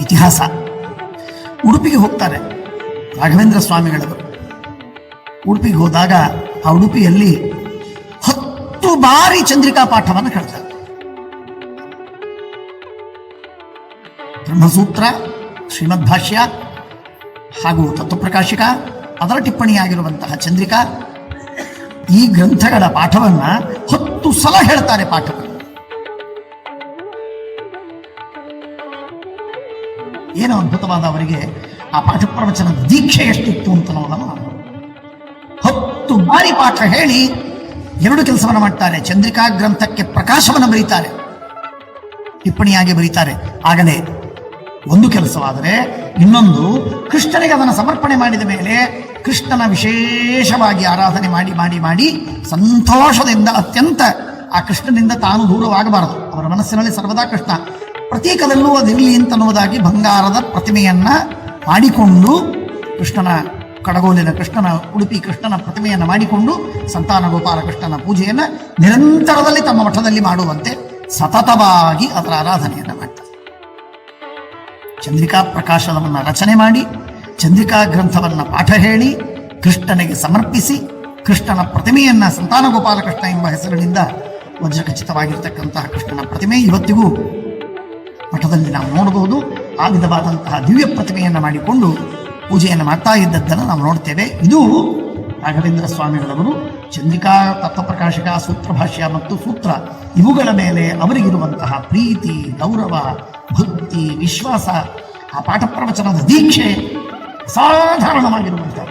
ಇತಿಹಾಸ. ಉಡುಪಿಗೆ ಹೋಗ್ತಾರೆ ರಾಘವೇಂದ್ರ ಸ್ವಾಮಿಗಳವರು. ಉಡುಪಿಗೆ ಹೋದಾಗ ಆ ಉಡುಪಿಯಲ್ಲಿ ಹತ್ತು ಬಾರಿ ಚಂದ್ರಿಕಾ ಪಾಠವನ್ನು ಕೇಳ್ತಾರೆ ಬ್ರಹ್ಮಸೂತ್ರ, ಶ್ರೀಮದ್ ಭಾಷ್ಯ ಹಾಗೂ ತತ್ವಪ್ರಕಾಶಿಕ ಅದರ ಟಿಪ್ಪಣಿಯಾಗಿರುವಂತಹ ಚಂದ್ರಿಕಾ ಈ ಗ್ರಂಥಗಳ ಪಾಠವನ್ನ ಹತ್ತು ಸಲ ಹೇಳ್ತಾರೆ ಪಾಠ ಏನೋ ಅದ್ಭುತವಾದ ಅವರಿಗೆ ಆ ಪಾಠ ಪ್ರವಚನ ದೀಕ್ಷೆ ಎಷ್ಟಿತ್ತು ಅಂತ ನಾವು ಹತ್ತು ಬಾರಿ ಪಾಠ ಹೇಳಿ ಎರಡು ಕೆಲಸವನ್ನು ಮಾಡ್ತಾರೆ. ಚಂದ್ರಿಕಾ ಗ್ರಂಥಕ್ಕೆ ಪ್ರಕಾಶವನ್ನು ಬರೀತಾರೆ. ಟಿಪ್ಪಣಿಯಾಗಿ ಬರೀತಾರೆ. ಆಗಲೇ ಒಂದು ಕೆಲಸವಾದರೆ ಇನ್ನೊಂದು ಕೃಷ್ಣನಿಗೆ ಅದನ್ನು ಸಮರ್ಪಣೆ ಮಾಡಿದ ಮೇಲೆ ಕೃಷ್ಣನ ವಿಶೇಷವಾಗಿ ಆರಾಧನೆ ಮಾಡಿ ಮಾಡಿ ಮಾಡಿ ಸಂತೋಷದಿಂದ ಅತ್ಯಂತ ಆ ಕೃಷ್ಣನಿಂದ ತಾನು ದೂರವಾಗಬಾರದು. ಅವರ ಮನಸ್ಸಿನಲ್ಲಿ ಸರ್ವದಾ ಕೃಷ್ಣ. ಪ್ರತೀಕದಲ್ಲೂ ಅದಿರಲಿ ಅಂತನ್ನುವುದಾಗಿ ಬಂಗಾರದ ಪ್ರತಿಮೆಯನ್ನು ಮಾಡಿಕೊಂಡು ಕೃಷ್ಣನ ಕಡಗೋಲಿನ ಕೃಷ್ಣನ ಉಡುಪಿ ಕೃಷ್ಣನ ಪ್ರತಿಮೆಯನ್ನು ಮಾಡಿಕೊಂಡು ಸಂತಾನ ಗೋಪಾಲ ಕೃಷ್ಣನ ಪೂಜೆಯನ್ನು ನಿರಂತರದಲ್ಲಿ ತಮ್ಮ ಮಠದಲ್ಲಿ ಮಾಡುವಂತೆ ಸತತವಾಗಿ ಅದರ ಆರಾಧನೆಯನ್ನು ಮಾಡ್ತಾರೆ. ಚಂದ್ರಿಕಾ ಪ್ರಕಾಶನವನ್ನು ರಚನೆ ಮಾಡಿ, ಚಂದ್ರಿಕಾ ಗ್ರಂಥವನ್ನು ಪಾಠ ಹೇಳಿ, ಕೃಷ್ಣನಿಗೆ ಸಮರ್ಪಿಸಿ, ಕೃಷ್ಣನ ಪ್ರತಿಮೆಯನ್ನು ಸಂತಾನ ಗೋಪಾಲಕೃಷ್ಣ ಎಂಬ ಹೆಸರಿನಿಂದ ವಜ್ರಖಚಿತವಾಗಿರ್ತಕ್ಕಂತಹ ಕೃಷ್ಣನ ಪ್ರತಿಮೆ ಇವತ್ತಿಗೂ ಮಠದಲ್ಲಿ ನಾವು ನೋಡಬಹುದು. ಆ ವಿಧವಾದಂತಹ ದಿವ್ಯ ಪ್ರತಿಮೆಯನ್ನು ಮಾಡಿಕೊಂಡು ಪೂಜೆಯನ್ನು ಮಾಡ್ತಾ ಇದ್ದದ್ದನ್ನು ನಾವು ನೋಡ್ತೇವೆ. ಇದು ರಾಘವೇಂದ್ರ ಸ್ವಾಮಿಗಳವರು ಚಂದ್ರಿಕಾ ತತ್ವಪ್ರಕಾಶಕ ಸೂತ್ರ ಭಾಷ್ಯ ಮತ್ತು ಸೂತ್ರ ಇವುಗಳ ಮೇಲೆ ಅವರಿಗಿರುವಂತಹ ಪ್ರೀತಿ, ಗೌರವ ಭಕ್ತಿ ವಿಶ್ವಾಸ ಆ ಪಾಠ ಪ್ರವಚನದ ದೀಕ್ಷೆ ಅಸಾಧಾರಣವಾಗಿರುವಂತಹ